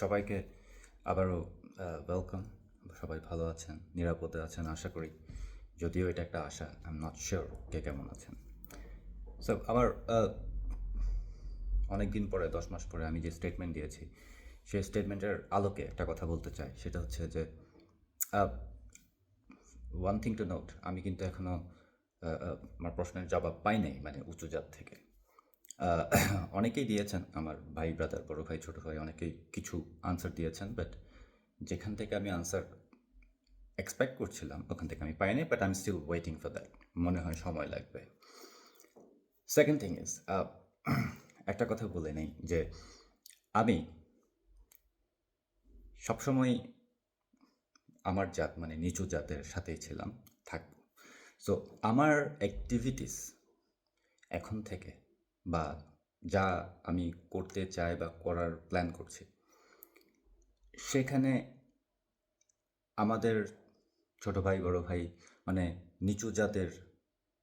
সবাইকে আবারও ওয়েলকাম সবাই ভালো আছেন, নিরাপদে আছেন, আশা করি। যদিও এটা একটা আশা আই এম নট শিওর কে কেমন আছেন। সো আমার অনেক দিন পরে, দশ মাস পরে আমি যে স্টেটমেন্ট দিয়েছি, সেই স্টেটমেন্টের আলোকে একটা কথা বলতে চাই। সেটা হচ্ছে যে ওয়ান থিং টু নোট আমি কিন্তু এখনও আমার প্রশ্নের জবাব পাই নাই মানে উঁচু জাত থেকে। অনেকেই দিয়েছেন, আমার ভাই ব্রাদার বড় ভাই, ছোট ভাই অনেকেই কিছু আনসার দিয়েছেন বাট যেখান থেকে আমি আনসার এক্সপেক্ট করছিলাম, ওখান থেকে আমি পাইনি but I am still waiting for that মনে হয় সময় লাগবে। সেকেন্ড থিং ইজ একটা কথা বলে নেই যে আমি সবসময় আমার জাত মানে নিচু জাতের সাথেই ছিলাম, থাকব। সো আমার অ্যাক্টিভিটিস এখন থেকে বা যা আমি করতে চাই বা করার প্ল্যান করছি। সেখানে আমাদের ছোট ভাই, বড় ভাই মানে নিচু জাতের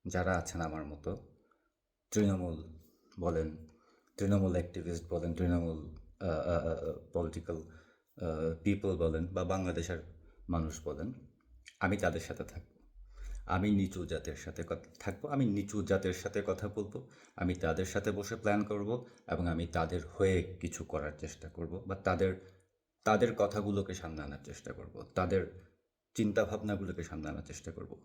যারা আছেন আমার মতো, তৃণমূল বলেন, তৃণমূল অ্যাক্টিভিস্ট বলেন, তৃণমূল পলিটিক্যাল পিপল বলেন বা বাংলাদেশের মানুষ বলেন, আমি তাদের সাথে থাকব। আমি নিচু জাতের সাথে কথা থাকব, আমি নিচু জাতের সাথে কথা বলব, আমি তাদের সাথে বসে প্ল্যান করব এবং আমি তাদের হয়ে কিছু করার চেষ্টা করব বা তাদের তাদের কথাগুলোকে সামনে আনার চেষ্টা করব, তাদের চিন্তা ভাবনাগুলোকে সামনে আনার চেষ্টা করব।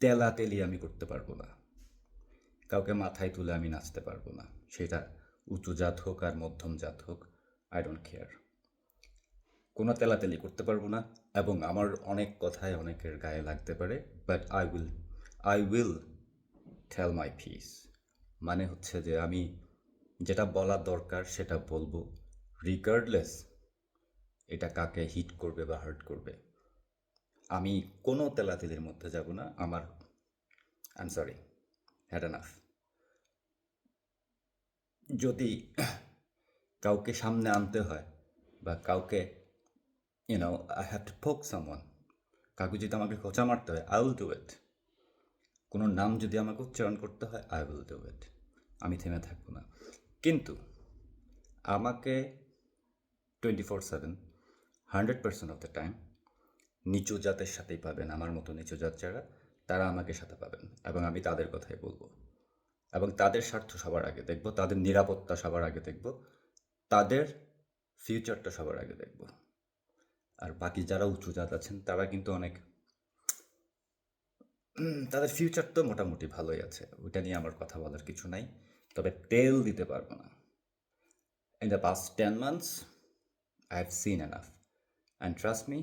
তেলাতেলি আমি করতে পারব না। কাউকে মাথায় তুলে আমি নাচতে পারব না। সেটা উঁচু জাত হোক আর মধ্যম জাত হোক আই ডোন্ট কেয়ার কোনো তেলাতেলি করতে পারব না এবং আমার অনেক কথায় অনেকের গায়ে লাগতে পারে but I will I will tell my piece মানে হচ্ছে যে আমি যেটা বলা দরকার সেটা বলব রিগার্ডলেস এটা কাকে হিট করবে বা হার্ট করবে। আমি কোনো তেলাতেলির মধ্যে যাব না, আমার আই সরি হ্যাড এনাফ যদি কাউকে সামনে আনতে হয় বা কাউকে you know I have to poke someone কাউকে যদি আমাকে খোঁচা মারতে হয় আই উইল ডু ইট কোনো নাম যদি আমাকে উচ্চারণ করতে হয় আই উইল ডু ইট আমি থেমে থাকব না। কিন্তু আমাকে twenty four seven hundred percent of the time নিচু জাতের সাথেই পাবেন, আমার মতো নিচু জাত যারা, তারা আমাকে সাথে পাবেন এবং আমি তাদের কথাই বলব। এবং তাদের স্বার্থ সবার আগে দেখব, তাদের নিরাপত্তা সবার আগে দেখব, তাদের ফিউচারটা সবার আগে দেখব। আর বাকি যারা উঁচু জাত আছেন, তারা কিন্তু অনেক তাদের ফিউচার তো মোটামুটি ভালোই আছে। ওইটা নিয়ে আমার কথা বলার কিছু নাই। তবে তেল দিতে পারব না। Past ten months I have seen enough and trust me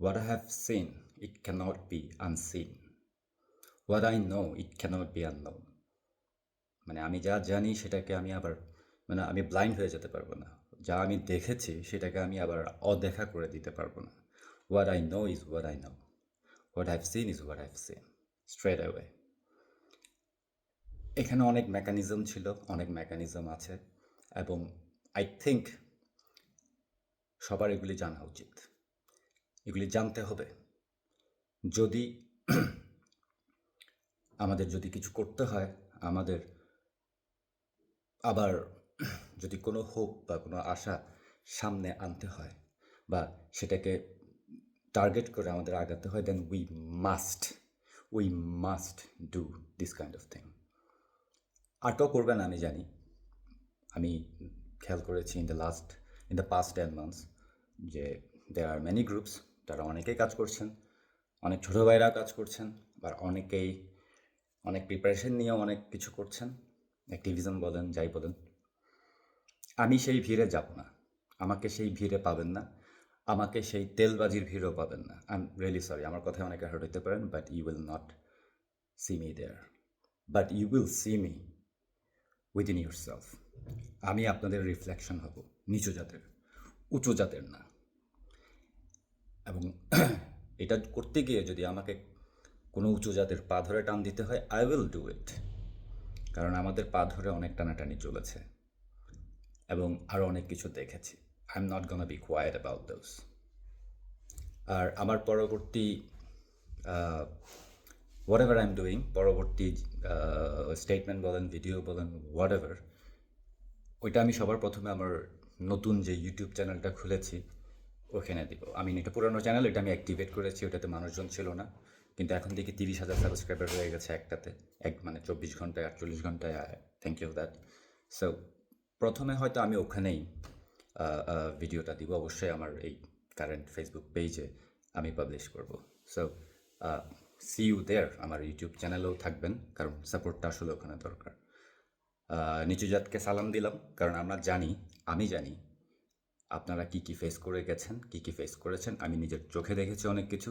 what I have seen it can't be unseen what I know it can't be unknown মানে আমি যা জানি, সেটাকে আমি আবার মানে আমি ব্লাইন্ড হয়ে যেতে পারব না। যা আমি দেখেছি সেটাকে আমি আবার অদেখা করে দিতে পারব না। What I know is what I know what I've seen is what I've seen straight away এখানে অনেক মেকানিজম ছিল, অনেক মেকানিজম আছে এবং আই থিঙ্ক সবার এগুলি জানা উচিত। এগুলি জানতে হবে। যদি আমাদের যদি কিছু করতে হয়, আমাদের আবার যদি কোনো হোপ বা কোনো আশা সামনে আনতে হয় বা সেটাকে টার্গেট করে আমাদের আগাতে হয় then we must we must do this kind of thing আর কেউ করবে না, আমি জানি। আমি খেয়াল করেছি in the last in the past ten months যে দেয়ার আর মেনি গ্রুপস তারা অনেকেই কাজ করছেন, অনেক ছোটো ভাইরা কাজ করছেন বা অনেকেই অনেক প্রিপারেশন নিয়েও অনেক কিছু করছেন। অ্যাক্টিভিজম বলেন, যাই বলেন আমি সেই ভিড়ে যাব না। আমাকে সেই ভিড়ে পাবেন না। আমাকে সেই তেলবাজির ভিড়ও পাবেন না। আই এম রিয়েলি সরি আমার কথায় অনেকে হার্ট হতে পারেন but you will not see me there but you will see me within yourself আমি আপনাদের রিফ্লেকশন হব, নিচু জাতের, উঁচু জাতের না। এবং এটা করতে গিয়ে যদি আমাকে কোনো উঁচু জাতের পা ধরে টান দিতে হয় আই উইল ডু ইট কারণ আমাদের পা ধরে অনেক টানাটানি চলেছে। এবং আরও অনেক কিছু দেখেছি। I am not gonna be quiet about those আর আমার পরবর্তী whatever I am doing পরবর্তী স্টেটমেন্ট বলেন ভিডিও বলেন হোয়াট এভার ওইটা আমি সবার প্রথমে আমার নতুন যে ইউটিউব চ্যানেলটা খুলেছি, ওখানে দিব। আমি এটা পুরোনো চ্যানেল এটা আমি অ্যাক্টিভেট করেছি, ওটাতে মানুষজন ছিল না। কিন্তু এখন দেখি তিরিশ হাজার সাবস্ক্রাইবার হয়ে গেছে একটাতে। এক মানে চব্বিশ ঘন্টায়, আটচল্লিশ ঘন্টায় থ্যাংক ইউ দ্যাট সো প্রথমে হয়তো আমি ওখানেই ভিডিওটা দিব। অবশ্যই আমার এই কারেন্ট ফেসবুক পেজে আমি পাবলিশ করব। সো সি ইউ দেয়ার আমার ইউটিউব চ্যানেলেও থাকবেন, কারণ সাপোর্টটা আসলে ওখানে দরকার। নিচু জাতকে সালাম দিলাম, কারণ আমরা জানি, আমি জানি আপনারা কি কি ফেস করে গেছেন, কি কি ফেস করেছেন। আমি নিজের চোখে দেখেছি অনেক কিছু।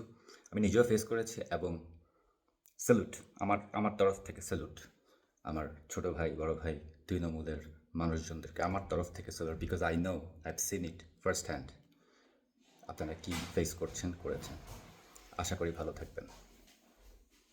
আমি নিজেও ফেস করেছি এবং স্যালুট আমার আমার তরফ থেকে স্যালুট আমার ছোট ভাই, বড় ভাই তৃণমূলের মানুষজনদেরকে আমার তরফ থেকে solar because I know I've seen it first hand আপনারা কী ফেস করছেন, করেছেন? আশা করি ভালো থাকবেন।